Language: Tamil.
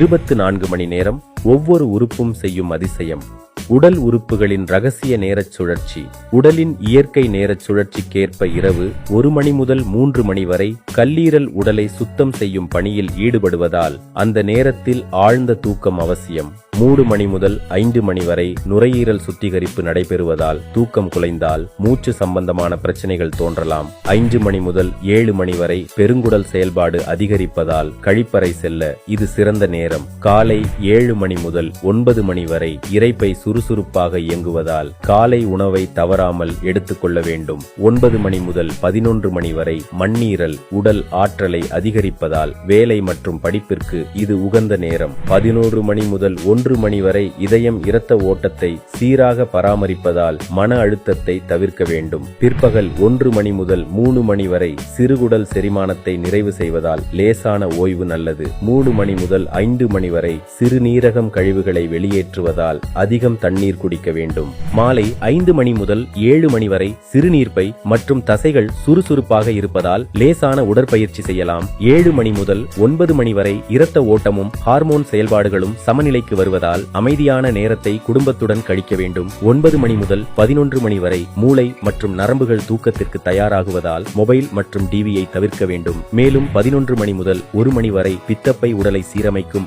இருபத்து நான்கு மணி நேரம் ஒவ்வொரு உறுப்பும் செய்யும் அதிசயம். உடல் உறுப்புகளின் ரகசிய நேரச் சுழற்சி. உடலின் இயற்கை நேரச் சுழற்சிக்கேற்ப இரவு ஒரு மணி முதல் மூன்று மணி வரை கல்லீரல் உடலை சுத்தம் செய்யும் பணியில் ஈடுபடுவதால் அந்த நேரத்தில் ஆழ்ந்த தூக்கம் அவசியம். மூன்று மணி முதல் ஐந்து மணி வரை நுரையீரல் சுத்திகரிப்பு நடைபெறுவதால் தூக்கம் குலைந்தால் மூச்சு சம்பந்தமான பிரச்சனைகள் தோன்றலாம். ஐந்து மணி முதல் ஏழு மணி வரை பெருங்குடல் செயல்பாடு அதிகரிப்பதால் கழிப்பறை செல்ல இது சிறந்த நேரம். காலை ஏழு மணி முதல் ஒன்பது மணி வரை இறைப்பை சுரு சுறுசுறுப்பாக இயங்குவதால் காலை உணவை தவறாமல் எடுத்துக்கொள்ள வேண்டும். ஒன்பது மணி முதல் பதினொன்று மணி வரை மண்ணீரல் உடல் ஆற்றலை அதிகரிப்பதால் வேலை மற்றும் படிப்பிற்கு இது உகந்த நேரம். பதினோரு மணி முதல் ஒன்று மணி வரை இதயம் இரத்த ஓட்டத்தை சீராக பராமரிப்பதால் மன அழுத்தத்தை தவிர்க்க வேண்டும். பிற்பகல் ஒன்று மணி முதல் மூணு மணி வரை சிறுகுடல் செரிமானத்தை நிறைவு செய்வதால் லேசான ஓய்வு நல்லது. மூணு மணி முதல் ஐந்து மணி வரை சிறுநீரகம் கழிவுகளை வெளியேற்றுவதால் அதிகம் தண்ணீர் குடிக்க வேண்டும். மாலை ஐந்து மணி முதல் ஏழு மணி வரை சிறுநீர்ப்பை மற்றும் தசைகள் சுறுசுறுப்பாக இருப்பதால் லேசான உடற்பயிற்சி செய்யலாம். ஏழு மணி முதல் ஒன்பது மணி வரை இரத்த ஓட்டமும் ஹார்மோன் செயல்பாடுகளும் சமநிலைக்கு வருவதால் அமைதியான நேரத்தை குடும்பத்துடன் கழிக்க வேண்டும். ஒன்பது மணி முதல் பதினொன்று மணி வரை மூளை மற்றும் நரம்புகள் தூக்கத்திற்கு தயாராகுவதால் மொபைல் மற்றும் டிவியை தவிர்க்க வேண்டும். மேலும் பதினொன்று மணி முதல் ஒரு மணி வரை பித்தப்பை உடலை சீரமைக்கும்